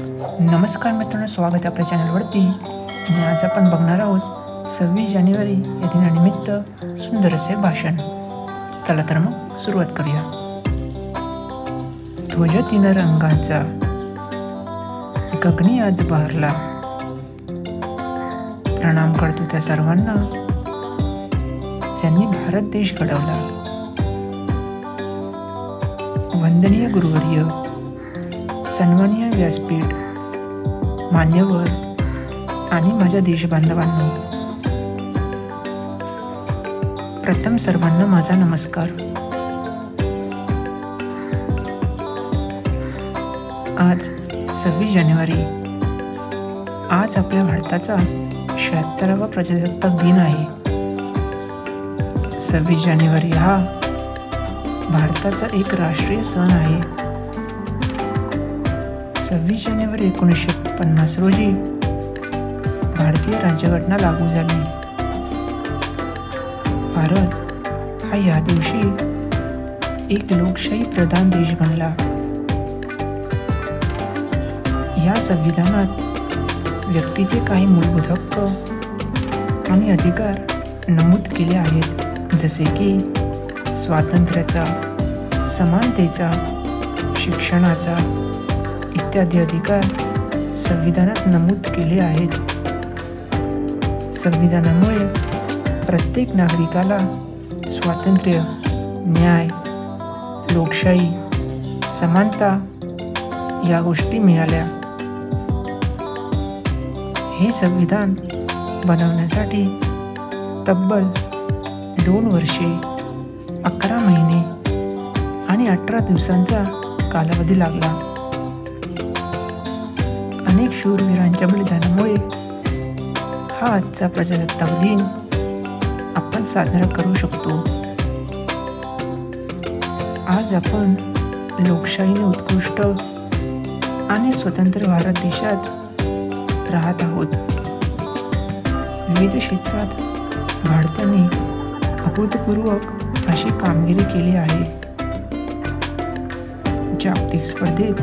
नमस्कार मित्रांनो स्वागत आहे आपल्या चॅनलवरती. आणि आज आपण बघणार आहोत सव्वीस जानेवारी या दिनानिमित्त सुंदर असे भाषण. चला तर मग सुरुवात करूया. ध्वज तीन रंगांचा. गगनी आज बहरला. प्रणाम करतो त्या सर्वांना. ज्यांनी भारत देश घडवला. वंदनीय गुरुवर्य. सन्माननीय व्यासपीठ मान्यवर आणि माझ्या देशबांधवांना प्रथम सर्वांना माझा नमस्कार. आज सव्वीस जानेवारी आज आपल्या भारताचा शहात्तरावा प्रजासत्ताक दिन आहे. सव्वीस जानेवारी हा भारताचा एक राष्ट्रीय सण आहे. सव्वीस जानेवारी एकोणीसशे पन्नास रोजी भारतीय राज्यघटना लागू झाली. भारत हा या दिवशी एक लोकशाही प्रधान देश बनला. या संविधानात व्यक्तीचे काही मूलभूत हक्क आणि अधिकार नमूद केले आहेत. जसे की स्वातंत्र्याचा समानतेचा शिक्षणाचा इत्यादी अधिकार संविधानात नमूद केले आहेत. संविधानामुळे प्रत्येक नागरिकाला स्वातंत्र्य न्याय लोकशाही समानता या गोष्टी मिळाल्या. हे संविधान बनवण्यासाठी तब्बल दोन वर्षे अकरा महिने आणि अठरा दिवसांचा कालावधी लागला. अनेक शूरवीरांच्या बलिदानामुळे हा आजचा प्रजासत्ताक दिन आपण साजरा करू शकतो. आज आपण लोकशाहीने उत्कृष्ट आणि स्वतंत्र भारत देशात राहत आहोत. विविध क्षेत्रात भारताने अभूतपूर्वक अशी कामगिरी केली आहे. जागतिक स्पर्धेत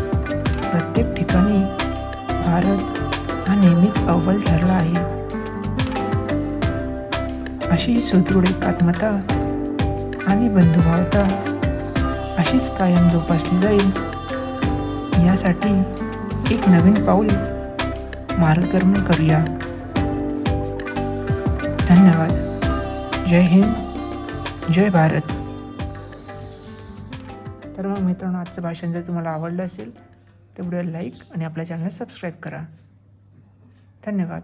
प्रत्येक ठिकाणी भारत हा नेहमीच अव्वल ठरला आहे. अशी सुदृढ एकात्मता आणि बंधुभावता अशीच कायम जोपासली जाईल. यासाठी एक नवीन पाऊल मार्गक्रमण करूया. धन्यवाद. जय हिंद. जय भारत. तर मग मित्रांनो आजचं भाषण जर तुम्हाला आवडलं असेल तर व्हिडिओला लाईक आणि आपल्या चॅनलला सबस्क्राईब करा. धन्यवाद.